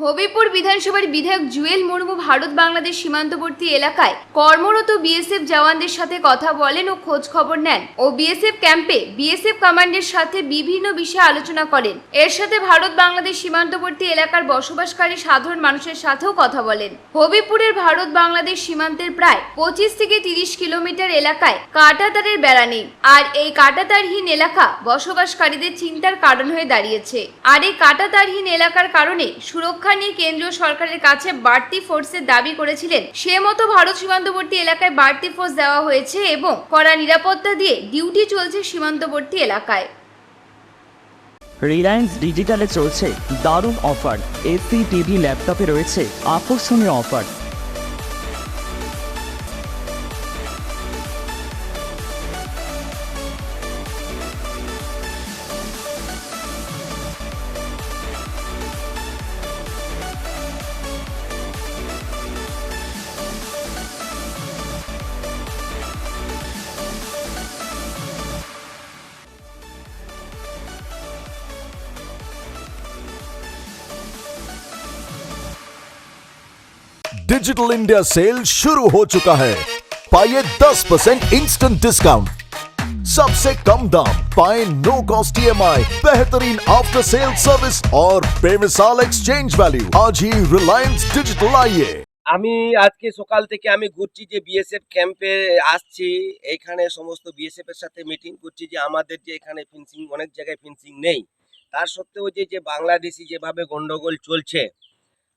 হবিপুর বিধানসভার বিধায়ক জুয়েল মুর্মু ভারত বাংলাদেশ সীমান্তবর্তী এলাকায় কর্মরত বিএসএফ জওয়ানদের সাথে কথা বলেন ও খোঁজ খবর নেন ও বিএসএফ ক্যাম্পে বিএসএফ কমান্ডের সাথে বিভিন্ন বিষয়ে আলোচনা করেন। এর সাথে ভারত বাংলাদেশ সীমান্তবর্তী এলাকার বসবাসকারী সাধারণ মানুষের সাথেও কথা বলেন। হবিপুরের ভারত বাংলাদেশ সীমান্তের প্রায় পঁচিশ থেকে তিরিশ কিলোমিটার এলাকায় কাঁটাতারের বেড়া নেই। আর এই কাঁটাতারহীন এলাকা বসবাসকারীদের চিন্তার কারণ হয়ে দাঁড়িয়েছে। আর এই কাঁটাতারহীন এলাকার কারণে সুরক্ষা নিয়ে কেন্দ্রীয় সরকারের কাছে বাড়তি ফোর্সের দাবি করেছিলেন। সে মতো ভারত সীমান্তবর্তী এলাকায় বাড়তি ফোর্স দেওয়া হয়েছে এবং কড়া নিরাপত্তা দিয়ে ডিউটি চলছে সীমান্তবর্তী এলাকায়। রিলায়েন্স ডিজিটালে চলছে দারুণ অফার এসি টিভি ল্যাপটপে রয়েছে আকর্ষণীয় অফার डिजिटल इंडिया सेल शुरू हो चुका है पाइए 10 परसेंट इंस्टेंट डिस्काउंट सबसे कम दाम पाए नो कॉस्ट ई बेहतरीन आफ्टर सेल सर्विस और बेमिसाल एक्सचेंज वैल्यू आज ही रिलायंस डिजिटल आइए আমি আজকে সকাল থেকে আমি ঘুরছি যে বিএসএফ ক্যাম্পে আসছি এইখানে সমস্ত বিএসএফ এর সাথে মিটিং করছি যে আমাদের যে এখানে ফিন্সিং অনেক জায়গায় ফিন্সিং নেই তার সত্ত্বেও যে যে বাংলাদেশি যেভাবে গন্ডগোল চলছে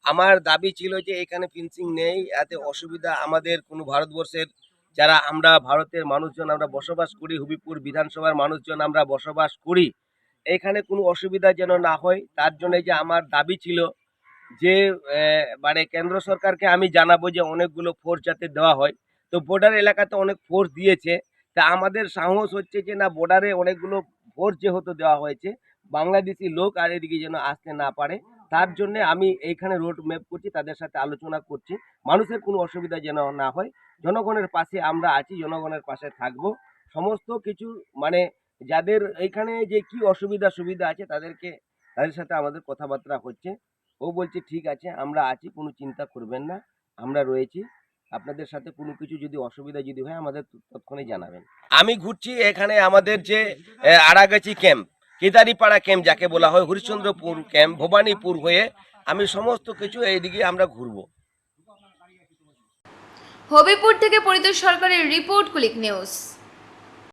আমার দাবি ছিল যে এখানে ফিন্সিং নেই, এতে অসুবিধা আমাদের কোনো ভারতবর্ষের। যারা আমরা ভারতের মানুষজন, আমরা বসবাস করি, হুবিপুর বিধানসভার মানুষজন আমরা বসবাস করি। এখানে কোনো অসুবিধা যেন না হয়, তার জন্য যে আমার দাবি ছিল যে মানে কেন্দ্র সরকারকে আমি জানাব যে অনেকগুলো ফোর্স যাতে দেওয়া হয়। তো বর্ডার এলাকাতে অনেক ফোর্স দিয়েছে। তা আমাদের সাহস হচ্ছে যে না বর্ডারে অনেকগুলো ফোর্স যেহেতু দেওয়া হয়েছে, বাংলাদেশি লোক আর এদিকে যেন আসতে না পারে। তার জন্য আমি এইখানে রোড ম্যাপ করছি, তাদের সাথে আলোচনা করছি। মানুষের কোনো অসুবিধা যেন না হয়। জনগণের পাশে আমরা আছি, জনগণের পাশে থাকব। সমস্ত কিছু মানে যাদের এইখানে যে কি অসুবিধা সুবিধা আছে, তাদেরকে, তাদের সাথে আমাদের কথাবার্তা হচ্ছে। ও বলছে, ঠিক আছে, আমরা আছি, কোনো চিন্তা করবেন না, আমরা রয়েছি। আপনাদের সাথে কোনো কিছু যদি অসুবিধা যদি হয়, আমাদের তৎক্ষণে জানাবেন। আমি ঘুরছি এখানে আমাদের যে আড়াগাছি ক্যাম্প কেদারিপাড়া ক্যাম্প যাকে বলা হয়, হরিশ্চন্দ্রপুর ক্যাম্প ভবানীপুর হয়ে আমি সমস্ত কিছু এইদিকে আমরা ঘুরবো। হবিপুর থেকে পরিতোষ সরকারের রিপোর্ট, কুলিক নিউজ।